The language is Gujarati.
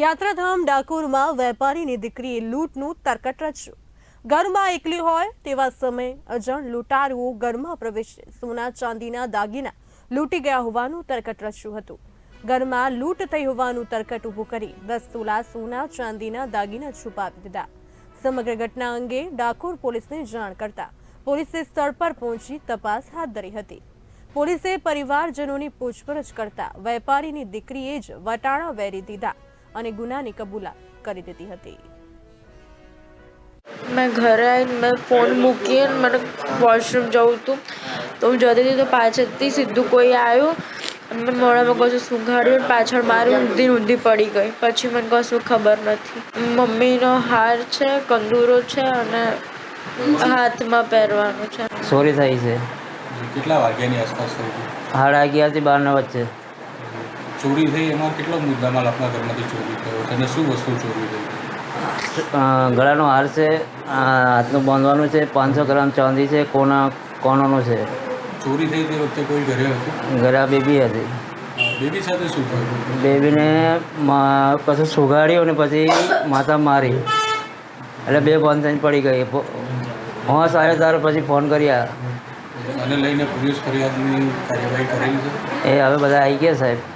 યાત્રાધામ ડાકોરમાં વેપારીની દીકરીએ લૂંટનું તરકટ રચ્યું. ઘરમાં એકલી હોય તેવા સમયે અજાણ લૂંટારુઓ ઘરમાં પ્રવેશે. સોના, ચાંદીના દાગીના લૂંટી ગયા હોવાનું તરકટ રચ્યું હતું. ઘરમાં લૂંટ થઈ હોવાનું તરકટ ઊભું કરી દસ તોલા સોના, ચાંદીના દાગીના છુપાવી દીધા. સમગ્ર ઘટના અંગે ડાકોર પોલીસને જાણ કરતા પોલીસે સ્થળ પર પહોંચી તપાસ હાથ ધરી હતી. પોલીસે પરિવારજનોની પૂછપરછ કરતા વેપારીની દીકરીએ જ વટાણા વેરી દીધા. અને ગુનાની કબૂલાત કરી દીધી હતી. મેં ઘરે આવીને મેં ફોન મૂકીને મને વોશરૂમ જવું હતું. તો હું જતી હતી તો પાછળથી સીધું કોઈ આવ્યું અને મેં મોડામાં કશું સુંઘાડ્યું પાછળ મારી ઊંધી ઊંધી પડી ગઈ. પછી મને કશું ખબર નથી. મમ્મીનો હાર છે કંદૂરો છે અને હાથમાં પહેરવાનું છે. ચોરી થઈ છે. કેટલા વાગ્યાની આસપાસ થઈ હતી સાડા અગિયારથી બારના વચ્ચે. ચોરી થઈ એમાં કેટલો મુદ્દામાલ આપણા ઘરમાંથી ચોરી થયો? અને શું વસ્તુ ચોરી થઈ? ગળાનો હાર છે હાથનું બાંધવાનું છે પાંચસો ગ્રામ ચાંદી છે કોના કોનાનું છે? ચોરી થઈ તે વખતે કોઈ ઘરે હતું? ઘરે બેબી હતી. બેબી સાથે શું થયું? બેબીને મા- સુગાડ્યો સુગાડ્યું અને પછી માથા મારી. એટલે બે બંધ થઈને પડી ગઈ. હા હોશ આવ્યો ત્યારે પછી ફોન કર્યા. અને લઈને પોલીસ ફરિયાદની કાર્યવાહી કરેલી છે? એ હવે બધા આવી ગયા સાહેબ.